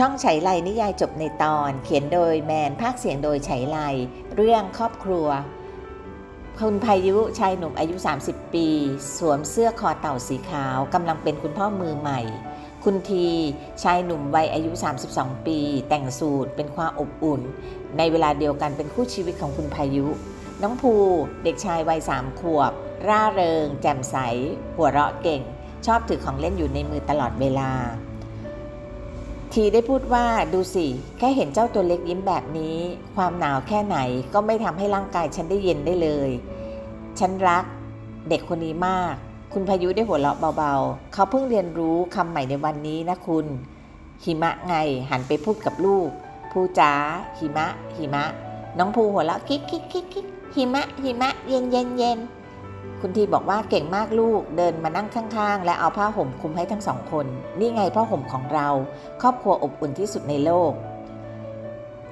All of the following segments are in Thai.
ช่องไฉไลนิยายจบในตอน เขียนโดยแมนภาคเสียงโดยไฉไล เรื่องครอบครัว คุณพายุชายหนุ่มอายุ 30 ปี สวมเสื้อคอเต่าสีขาวกำลังเป็นคุณพ่อมือใหม่ คุณทีชายหนุ่มวัยอายุ 32 ปี แต่งสูตรเป็นความอบอุ่น ในเวลาเดียวกันเป็นคู่ชีวิตของคุณพายุ น้องภูเด็กชายวัยสามขวบ ร่าเริง แจ่มใส หัวเราะเก่ง ชอบถือของเล่นอยู่ในมือตลอดเวลา ทีได้พูดว่าดูสิ แค่เห็นเจ้าตัวเล็กยิ้มแบบนี้ ความหนาวแค่ไหนก็ไม่ทำให้ร่างกายฉันได้เย็นได้เลย ฉันรัก เด็กคนนี้มาก คุณพายุได้หัวเราะเบาๆ เขาเพิ่งเรียนรู้คำใหม่ในวันนี้นะคุณ หิมะไงหันไปพูดกับลูกภูจ๋าหิมะ หิมะ น้องภูหัวเราะคิกคิกคิกคิกหิมะหิมะเย็นเย็นเย็น คุณทีบอกว่าเก่งมากลูกเดินมานั่งข้างๆ และเอาผ้าห่มคลุมให้ทั้งสองคน นี่ไงผ้าห่มของเรา ครอบครัวอบอุ่นที่สุดในโลก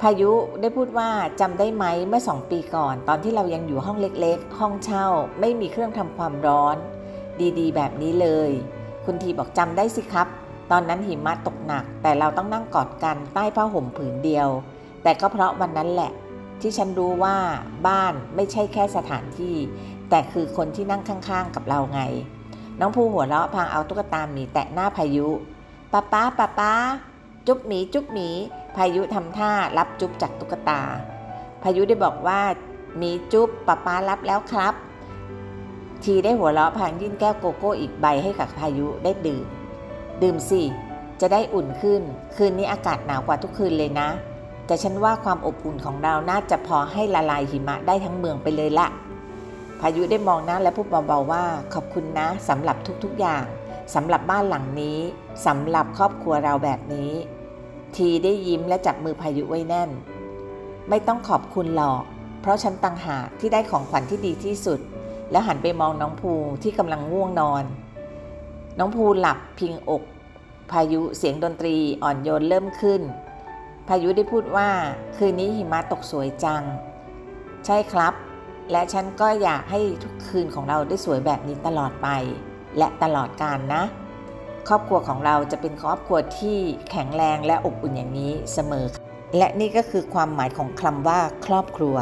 พายุได้พูดว่าจำได้ไหมเมื่อสองปีก่อน ตอนที่เรายังอยู่ห้องเล็กๆ ห้องเช่า ไม่มีเครื่องทำความร้อน ดีๆ แบบนี้เลย คุณทีบอกจำได้สิครับ ตอนนั้นหิมะตกหนัก แต่เราต้องนั่งกอดกันใต้ผ้าห่มผืนเดียว แต่ก็เพราะวันนั้นแหละ ที่ฉันรู้ว่าบ้านไม่ใช่แค่สถานที่ แต่คือคนที่นั่งข้างๆ กับเราไง น้องภูหัวเราะพางเอาตุ๊กตาหมีแตะหน้าพายุป้าป้าป้าป้าจุ๊บหมีจุ๊บหมีพายุทำท่ารับจุ๊บจากตุ๊กตา พายุได้บอกว่าหมีจุ๊บป้าป้ารับแล้วครับ ทีได้หัวเราะพางยื่นแก้วโกโก้อีกใบให้กับพายุได้ดื่ม ดื่มสิจะได้อุ่นขึ้น คืนนี้อากาศหนาวกว่าทุกคืนเลยนะ แต่ฉันว่าความอบอุ่นของเราน่าจะพอให้ละลายหิมะได้ทั้งเมืองไปเลยละายุได้มองหน้าและพูดเบาๆว่า ขอบคุณนะสำหรับทุกๆอย่างสำหรับบ้านหลังนี้สำหรับครอบครัวเราแบบนี้ ทีได้ยิ้มและจับมือพายุไว้แน่น ไม่ต้องขอบคุณหรอก เพราะฉันตังหากที่ได้ของขวัญที่ดีที่สุด แล้วหันไปมองน้องภูที่กำลังง่วงนอน น้องภูหลับพิงอก พายุเสียงดนตรีอ่อนโยนเริ่มขึ้น พายุได้พูดว่า คืนนี้หิมะตกสวยจัง ใช่ครับ และฉันก็อยากให้ทุกคืนของเราได้สวยแบบนี้ตลอดไป และตลอดกาลนะ ครอบครัวของเราจะเป็นครอบครัวที่แข็งแรงและอบอุ่นอย่างนี้เสมอ และนี่ก็คือความหมายของคำว่าครอบครัว